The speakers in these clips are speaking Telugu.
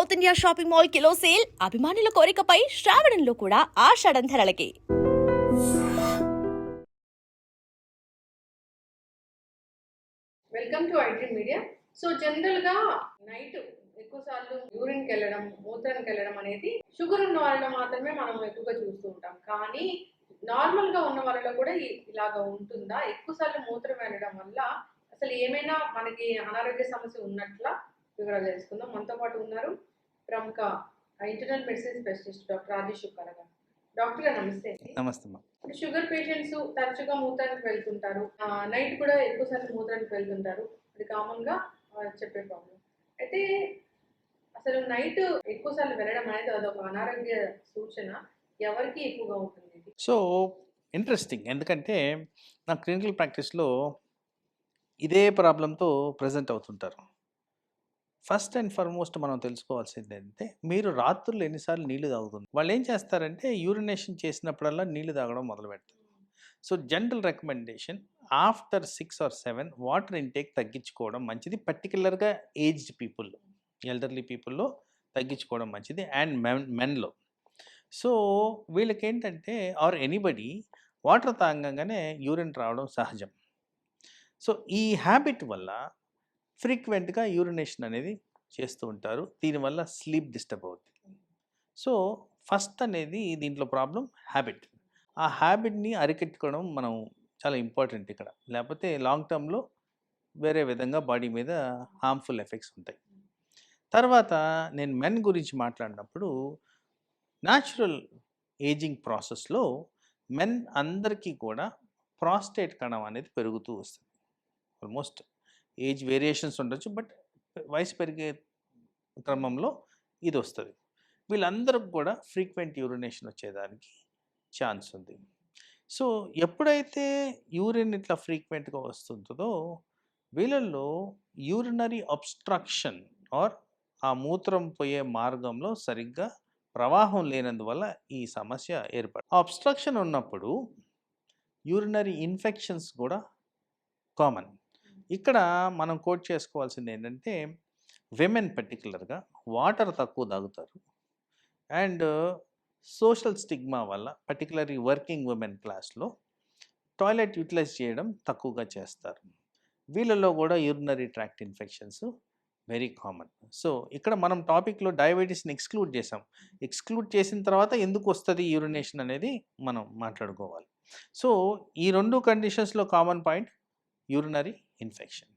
South India shopping mall kilo sale అభిమానుల కోరికపై శ్రావణంలో కూడా ఆషాఢం ధరలకి welcome to IT media so జనరల్గా నైట్ ఎక్కువ సార్లు యూరిన్కి వెళ్ళడం మూత్రానికి వెళ్ళడం అనేది షుగర్ ఉన్న వాళ్ళలో మాత్రమే మనం ఎక్కువగా చూస్తూ ఉంటాం. కానీ నార్మల్గా ఉన్న వాళ్ళలో కూడా ఇలాగా ఉంటుందా? ఎక్కువ సార్లు మూత్రం వెళ్ళడం వల్ల అసలు ఏమైనా మనకి అనారోగ్య సమస్య ఉన్నట్లా వివరాలు తెలుసుకుందాం. మనతో పాటు ఉన్నారు ప్రముఖ internal medicine specialist doctor Adish Karaga doctor గారు నమస్తే. నమస్తే షుగర్ పేషెంట్స్ తరచుగా మూత్రానికి వెళ్తుంటారు. నైట్ కూడా ఎక్కువ సార్లు మూత్రానికి వెళ్తుంటారు. అది కామన్గా చెప్పే ప్రాబ్లం అయితే అసలు నైట్ ఎక్కువ సార్లు వెళ్ళడం అనేది అదొక అనారోగ్య సూచన. ఎవరికి ఎక్కువగా ఉంటుంది సో ఇంట్రెస్టింగ్ ఎందుకంటే నా క్లినికల్ ప్రాక్టీస్లో ఇదే ప్రాబ్లంతో ప్రజెంట్ అవుతుంటారు. ఫస్ట్ అండ్ ఫార్మోస్ట్ మనం తెలుసుకోవాల్సింది ఏంటంటే మీరు రాత్రులు ఎన్నిసార్లు నీళ్ళు తాగుతుంది వాళ్ళు ఏం చేస్తారంటే యూరినేషన్ చేసినప్పుడల్లా నీళ్ళు తాగడం మొదలు పెడతారు. So general recommendation after six or seven water intake తగ్గించుకోవడం మంచిది. పర్టికులర్గా ఏజ్డ్ పీపుల్ ఎల్డర్లీ పీపుల్లో తగ్గించుకోవడం మంచిది అండ్ మెన్ మెన్లో. సో వీళ్ళకి ఏంటంటే ఆర్ ఎనీబడి వాటర్ తాగంగానే యూరిన్ రావడం సహజం. సో ఈ హ్యాబిట్ వల్ల ఫ్రీక్వెంట్గా యూరినేషన్ అనేది చేస్తూ ఉంటారు. దీనివల్ల స్లీప్ డిస్టర్బ్ అవుతుంది సో ఫస్ట్ అనేది దీంట్లో ప్రాబ్లం హ్యాబిట్. ఆ హ్యాబిట్ని అరికెట్టుకోవడం మనం చాలా ఇంపార్టెంట్ ఇక్కడ. లేకపోతే లాంగ్ టర్మ్లో వేరే విధంగా బాడీ మీద హార్మ్ఫుల్ ఎఫెక్ట్స్ ఉంటాయి. తర్వాత నేను మెన్ గురించి మాట్లాడినప్పుడు న్యాచురల్ ఏజింగ్ ప్రాసెస్లో మెన్ అందరికీ కూడా ప్రాస్టేట్ కణం అనేది పెరుగుతూ వస్తుంది. ఆల్మోస్ట్ ఏజ్ వేరియేషన్స్ ఉండొచ్చు బట్ వయసు పెరిగే క్రమంలో ఇది వస్తుంది వీళ్ళందరికి కూడా ఫ్రీక్వెంట్ యూరినేషన్ వచ్చేదానికి ఛాన్స్ ఉంది సో ఎప్పుడైతే యూరిన్ ఇట్లా ఫ్రీక్వెంట్గా వస్తుంటుందో వీళ్ళల్లో యూరినరీ అబ్స్ట్రక్షన్ ఆర్ ఆ మూత్రం పోయే మార్గంలో సరిగ్గా ప్రవాహం లేనందువల్ల ఈ సమస్య ఏర్పడు. అబ్స్ట్రక్షన్ ఉన్నప్పుడు యూరినరీ ఇన్ఫెక్షన్స్ కూడా కామన్. ఇక్కడ మనం కోట్ చేసుకోవాల్సింది ఏంటంటే విమెన్ పర్టికులర్గా వాటర్ తక్కువ తాగుతారు. అండ్ సోషల్ స్టిగ్మా వల్ల పర్టికులర్లీ వర్కింగ్ ఉమెన్ క్లాస్లో టాయిలెట్ యూటిలైజ్ చేయడం తక్కువగా చేస్తారు. వీళ్ళలో కూడా urinary tract infections very common. So ఇక్కడ మనం టాపిక్లో డయాబెటీస్ని ఎక్స్క్లూడ్ చేసాం ఎక్స్క్లూడ్ చేసిన తర్వాత ఎందుకు వస్తుంది యూరినేషన్ అనేది మనం మాట్లాడుకోవాలి. సో ఈ రెండు కండిషన్స్లో కామన్ పాయింట్ యూరినరీ ఇన్ఫెక్షన్.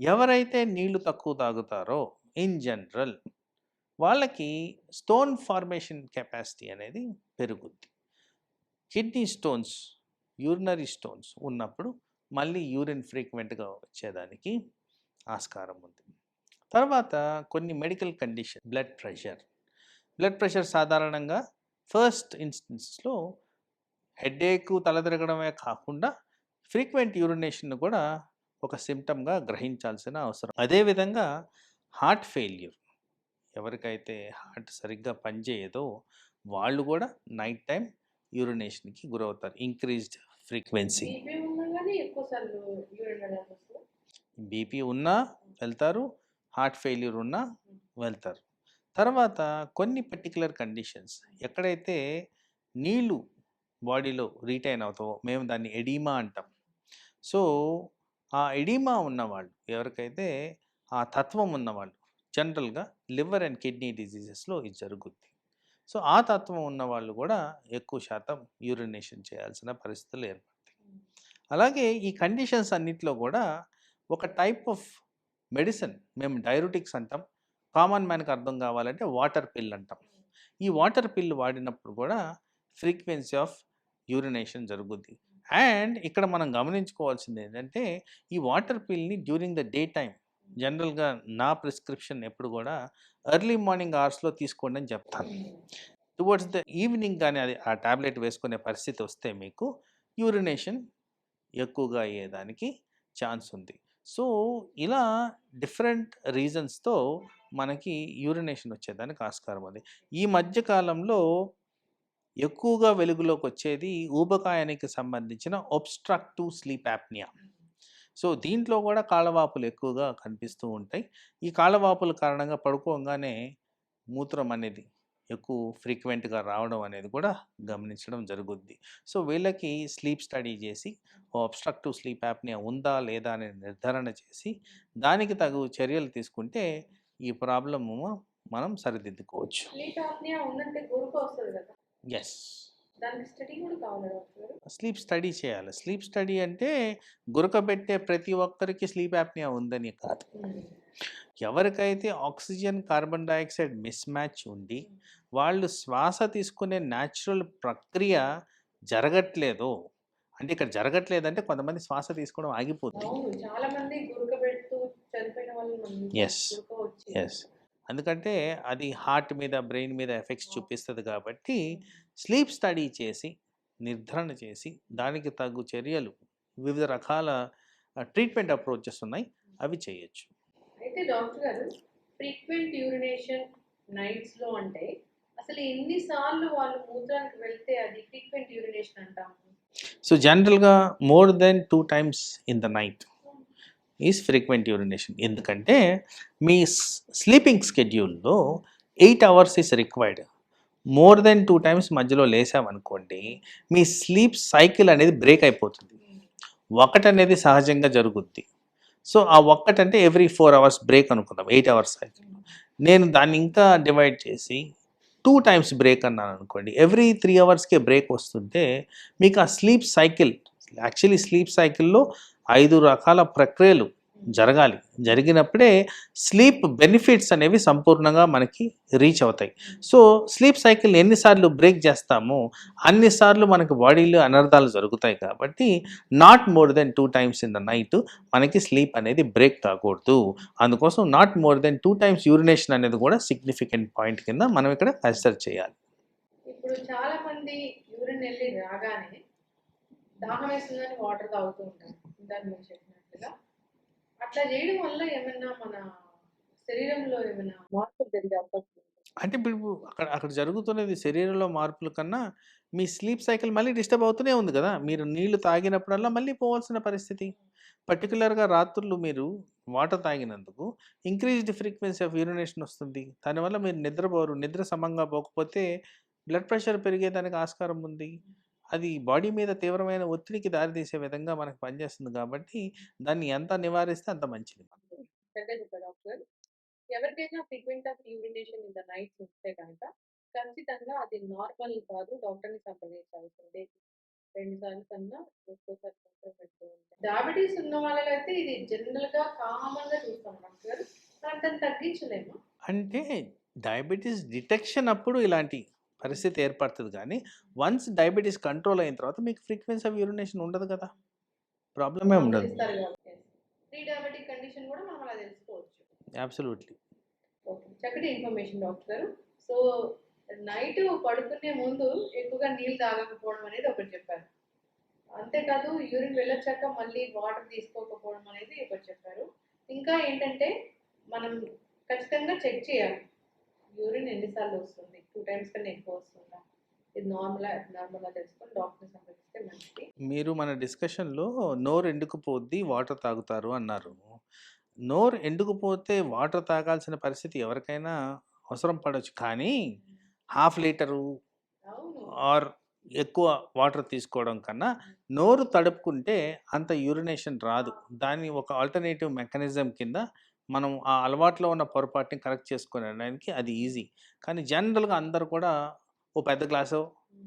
ఎవరైతే నీళ్ళు తక్కువ తాగుతారో ఇన్ జనరల్ వాళ్ళకి స్టోన్ ఫార్మేషన్ కెపాసిటీ అనేది పెరుగుద్ది. కిడ్నీ స్టోన్స్ యూరినరీ స్టోన్స్ ఉన్నప్పుడు మళ్ళీ యూరిన్ ఫ్రీక్వెంట్గా వచ్చేదానికి ఆస్కారం ఉంది. తర్వాత కొన్ని medical condition blood pressure. Blood pressure సాధారణంగా ఫస్ట్ ఇన్స్టెన్స్లో హెడేక్ తలదిరగడమే కాకుండా ఫ్రీక్వెంట్ యూరినేషన్ కూడా ఒక సిమ్టమ్గా గ్రహించాల్సిన అవసరం. అదేవిధంగా హార్ట్ ఫెయిల్యూర్ ఎవరికైతే హార్ట్ సరిగ్గా పనిచేయదో వాళ్ళు కూడా నైట్ టైం యూరినేషన్కి గురవుతారు. Increased frequency. బీపీ ఉన్నా వెళ్తారు హార్ట్ ఫెయిల్యూర్ ఉన్నా వెళ్తారు. తర్వాత కొన్ని పర్టికులర్ కండిషన్స్. ఎక్కడైతే నీళ్ళు బాడీలో రీటైన్ అవుతావో మేము దాన్ని ఎడీమా అంటాం. సో ఆ ఎడీమా ఉన్నవాళ్ళు ఎవరికైతే ఆ తత్వం ఉన్నవాళ్ళు జనరల్గా లివర్ అండ్ కిడ్నీ డిజీజెస్లో ఇది జరుగుద్ది. సో ఆ తత్వం ఉన్న వాళ్ళు కూడా ఎక్కువ శాతం యూరినేషన్ చేయాల్సిన పరిస్థితులు ఏర్పడతాయి. అలాగే ఈ కండిషన్స్ అన్నిటిలో కూడా ఒక టైప్ ఆఫ్ మెడిసిన్ మేము డైరుటిక్స్ అంటాం. కామన్ మ్యాన్కి అర్థం కావాలంటే వాటర్ పిల్ అంటాం. ఈ వాటర్ పిల్ వాడినప్పుడు కూడా ఫ్రీక్వెన్సీ ఆఫ్ యూరినేషన్ జరుగుద్ది. అండ్ ఇక్కడ మనం గమనించుకోవాల్సింది ఏంటంటే ఈ వాటర్ పిల్ని డ్యూరింగ్ ద డే టైం జనరల్గా నా ప్రిస్క్రిప్షన్ ఎప్పుడు కూడా ఎర్లీ మార్నింగ్ అవర్స్లో తీసుకోండి అని చెప్తాను. టువర్డ్స్ ద ఈవినింగ్ కానీ అది ఆ టాబ్లెట్ వేసుకునే పరిస్థితి వస్తే మీకు యూరినేషన్ ఎక్కువగా అయ్యేదానికి ఛాన్స్ ఉంది. సో ఇలా డిఫరెంట్ రీజన్స్తో మనకి యూరినేషన్ వచ్చేదానికి ఆస్కారం ఉంది. ఈ మధ్య కాలంలో ఎక్కువగా వెలుగులోకి వచ్చేది ఊబకాయానికి సంబంధించిన ఒబ్స్ట్రక్టివ్ స్లీప్ యాప్నియా సో దీంట్లో కూడా కాళ్ళవాపులు ఎక్కువగా కనిపిస్తూ ఉంటాయి. ఈ కాళ్ళవాపుల కారణంగా పడుకోగానే మూత్రం అనేది ఎక్కువ ఫ్రీక్వెంట్గా రావడం అనేది కూడా గమనించడం జరుగుద్ది. సో వీళ్ళకి స్లీప్ స్టడీ చేసి అబ్స్ట్రక్టివ్ స్లీప్ యాప్నియా ఉందా లేదా అనేది నిర్ధారణ చేసి దానికి తగు చర్యలు తీసుకుంటే ఈ ప్రాబ్లము మనం సరిదిద్దుకోవచ్చు. ఎస్ స్లీప్ స్టడీ చేయాలి. స్లీప్ స్టడీ అంటే గురకబెట్టే ప్రతి ఒక్కరికి స్లీప్ యాప్నియా ఉందని కాదు. ఎవరికైతే oxygen carbon dioxide mismatch ఉండి వాళ్ళు శ్వాస తీసుకునే న్యాచురల్ ప్రక్రియ జరగట్లేదు అంటే ఇక్కడ జరగట్లేదంటే కొంతమంది శ్వాస తీసుకోవడం ఆగిపోతుంది. వచ్చి. ఎస్ ఎందుకంటే అది హార్ట్ మీద బ్రెయిన్ మీద ఎఫెక్ట్స్ చూపిస్తుంది కాబట్టి స్లీప్ స్టడీ చేసి నిర్ధారణ చేసి దానికి తగు చర్యలు వివిధ రకాల ట్రీట్మెంట్ అప్రోచెస్ ఉన్నాయి. అవి చేయొచ్చు. అయితే డాక్టర్ గారు ఫ్రీక్వెంట్ యూరినేషన్ నైట్స్లో అంటే అసలు ఎన్నిసార్లు వాళ్ళు మూత్రానికి వెళ్తే అది ఫ్రీక్వెంట్ యూరినేషన్ అంటాము? సో జనరల్గా more than two times in the night. Is frequent urination ఎందుకంటే మీ sleeping స్కెడ్యూల్లో eight hours is required more than two times మధ్యలో లేసామనుకోండి మీ స్లీప్ సైకిల్ అనేది బ్రేక్ అయిపోతుంది. ఒకటి అనేది సహజంగా జరుగుద్ది. సో ఆ ఒక్కటంటే ఎవ్రీ ఫోర్ అవర్స్ బ్రేక్ అనుకుందాం ఎయిట్ అవర్స్ సైకిల్ నేను దాన్ని ఇంకా డివైడ్ చేసి టూ టైమ్స్ బ్రేక్ అన్నాను అనుకోండి ఎవ్రీ త్రీ అవర్స్కే బ్రేక్ వస్తుంటే మీకు ఆ స్లీప్ సైకిల్ యాక్చువల్లీ స్లీప్ సైకిల్లో ఐదు రకాల ప్రక్రియలు జరగాలి. జరిగినప్పుడే స్లీప్ బెనిఫిట్స్ అనేవి సంపూర్ణంగా మనకి రీచ్ అవుతాయి. సో స్లీప్ సైకిల్ ఎన్నిసార్లు బ్రేక్ చేస్తామో అన్నిసార్లు మనకి బాడీలో అనర్థాలు జరుగుతాయి కాబట్టి not more than two times in the night మనకి స్లీప్ అనేది బ్రేక్ కాకూడదు అందుకోసం not more than two times urination అనేది కూడా సిగ్నిఫికెంట్ పాయింట్ కింద మనం ఇక్కడ కన్సిడర్ చేయాలి. ఇప్పుడు చాలా మంది యూరిన్ వెళ్ళి రాగానే దాహం వేస్తుందని వాటర్ తాగుతూ ఉంటారు. ఇందాక మీరు చెప్పినట్లుగా అట్లా చేయడం వల్ల ఏమైనా మన శరీరంలో ఏమైనా మార్పులు జరిగే అవకాశం అంటే ఇప్పుడు అక్కడ అక్కడ జరుగుతున్నది శరీరంలో మార్పుల కన్నా మీ స్లీప్ సైకిల్ మళ్ళీ డిస్టర్బ్ అవుతూనే ఉంది కదా. మీరు నీళ్ళు తాగినప్పుడల్లా మళ్ళీ పోవాల్సిన పరిస్థితి. పర్టికులర్గా రాత్రులు మీరు వాటర్ తాగినందుకు ఇంక్రీజ్డ్ ఫ్రీక్వెన్సీ ఆఫ్ యూరినేషన్ వస్తుంది. దానివల్ల మీరు నిద్రపోరు. నిద్ర సమంగా పోకపోతే బ్లడ్ ప్రెషర్ పెరిగేదానికి ఆస్కారం ఉంది. అది బాడీ మీద తీవ్రమైన ఒత్తిడికి దారితీసే విధంగా మనకు పనిచేస్తుంది కాబట్టి దాన్ని ఎంత నివారిస్తే అంత మంచిది. ఎవరికైనా frequent of urination in the nights ఉంటే కనుక ఖచ్చితంగా అది నార్మల్ కాదు డాక్టర్ని సంప్రదించాల్సిందే. రెండు సార్లు కన్నా ఒక్కోసారి డయాబెటీస్ ఉన్న వాళ్ళలో అయితే ఇది జనరల్గా కామన్గా చూస్తాం డాక్టర్. దాన్ని తగ్గించలేము? అంటే డయాబెటీస్ డిటెక్షన్ అప్పుడు ఇలాంటి పరిస్థితి ఏర్పడుతుంది కానీ వన్స్ డయాబెటీస్ కంట్రోల్ అయిన తర్వాత మీకు ఫ్రీక్వెన్సీ ఆఫ్ యూరినేషన్ ఉండదు కదా? ప్రాబ్లమే ఉండదు. ఇస్తారు కాబట్టి. ప్రీ డయాబెటిక్ కండిషన్ కూడా మనం అలా తెలుసుకోవచ్చు. అబ్సల్యూట్లీ. ఓకే చక్కటి ఇన్ఫర్మేషన్ డాక్టర్ గారు. సో నైట్ పడుకునే ముందు ఎక్కువగా నీళ్ళు తాగకపోవడం అనేది ఒకటి చెప్పారు. అంతేకాదు యూరిన్ వెళ్ళొచ్చాక మళ్ళీ వాటర్ తీసుకోకపోవడం అనేది ఒకటి చెప్పారు. ఇంకా ఏంటంటే మనం ఖచ్చితంగా చెక్ చేయాలి. యూరిన్ ఎన్నిసార్లు వస్తుంది? టూ టైమ్స్ కన్నా ఎక్కువ వస్తుందా? ఇది నార్మల్ నార్మల్గా తెలుసుకొని డాక్టర్ని సంప్రదిస్తే మంచిది. మీరు మన డిస్కషన్లో నోరు ఎండుకుపోద్ది వాటర్ తాగుతారు అన్నారు. నోరు ఎండుకుపోతే వాటర్ తాగాల్సిన పరిస్థితి ఎవరికైనా అవసరం పడవచ్చు కానీ హాఫ్ లీటరు ఆర్ ఎక్కువ వాటర్ తీసుకోవడం కన్నా నోరు తడుపుకుంటే అంత యూరినేషన్ రాదు. దాన్ని ఒక ఆల్టర్నేటివ్ మెకానిజం కింద మనం ఆ అలవాట్లో ఉన్న పొరపాటుని కరెక్ట్ చేసుకునేదానికి అది ఈజీ. కానీ జనరల్గా అందరూ కూడా ఓ పెద్ద గ్లాసు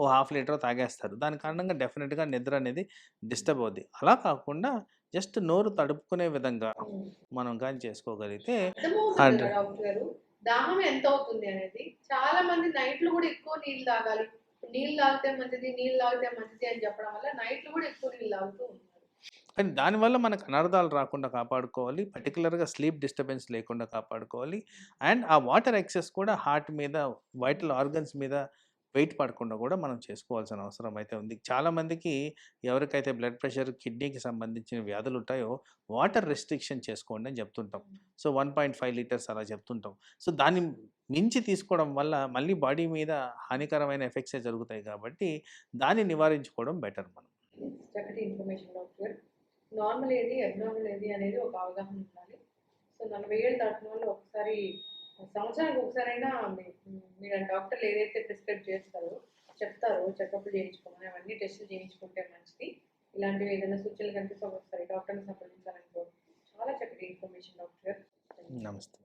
ఓ హాఫ్ లీటర్ తాగేస్తారు. దాని కారణంగా డెఫినెట్గా నిద్ర అనేది డిస్టర్బ్ అవుద్ది. అలా కాకుండా జస్ట్ నోరు తడుపుకునే విధంగా మనం కానీ చేసుకోగలిగితే దాహం ఎంత అవుతుంది అనేది? చాలా మంది నైట్లు కూడా ఎక్కువ నీళ్ళు తాగాలి. నీళ్ళు తాగితే మంచిది నీళ్ళు తాగితే మంచిది అని చెప్పడం వల్ల నైట్లు కూడా ఎక్కువ నీళ్ళు తాగుతూ ఉన్నారు కానీ దానివల్ల మనకు అనర్థాలు రాకుండా కాపాడుకోవాలి పర్టికులర్గా స్లీప్ డిస్టర్బెన్స్ లేకుండా కాపాడుకోవాలి. అండ్ ఆ వాటర్ ఎక్సెస్ కూడా హార్ట్ మీద వైటల్ ఆర్గన్స్ మీద వెయిట్ పడకుండా కూడా మనం చేసుకోవాల్సిన అవసరం అయితే ఉంది. చాలామందికి ఎవరికైతే బ్లడ్ ప్రెషర్ కిడ్నీకి సంబంధించిన వ్యాధులు ఉంటాయో వాటర్ రెస్ట్రిక్షన్ చేసుకోండి అని చెప్తుంటాం. So one point five litres అలా చెప్తుంటాం. సో దాన్ని మించి తీసుకోవడం వల్ల మళ్ళీ బాడీ మీద హానికరమైన ఎఫెక్ట్సే జరుగుతాయి కాబట్టి దాన్ని నివారించుకోవడం బెటర్ మనం. చక్కటి ఇన్ఫర్మేషన్ డాక్టర్ నార్మల్ ఏది అబ్నార్మల్ ఏది అనేది ఒక అవగాహన ఉండాలి. సో నలభై ఏళ్ళు దాటిన వాళ్ళు ఒకసారి సంవత్సరానికి ఒకసారైనా మీ- మీరు డాక్టర్లు ఏదైతే ప్రిస్క్రైబ్ చేస్తారో చెప్తారో చెకప్లు చేయించుకోమని అవన్నీ టెస్టులు చేయించుకుంటే మంచిది ఇలాంటివి ఏదైనా సూచనలు కనిపిస్తే ఒకసారి డాక్టర్ని సంప్రదించాలనుకో చాలా చక్కటి ఇన్ఫర్మేషన్ డాక్టర్ నమస్తే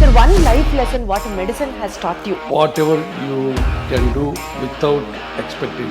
Sir, one life lesson what medicine has taught you. whatever you can do without expecting.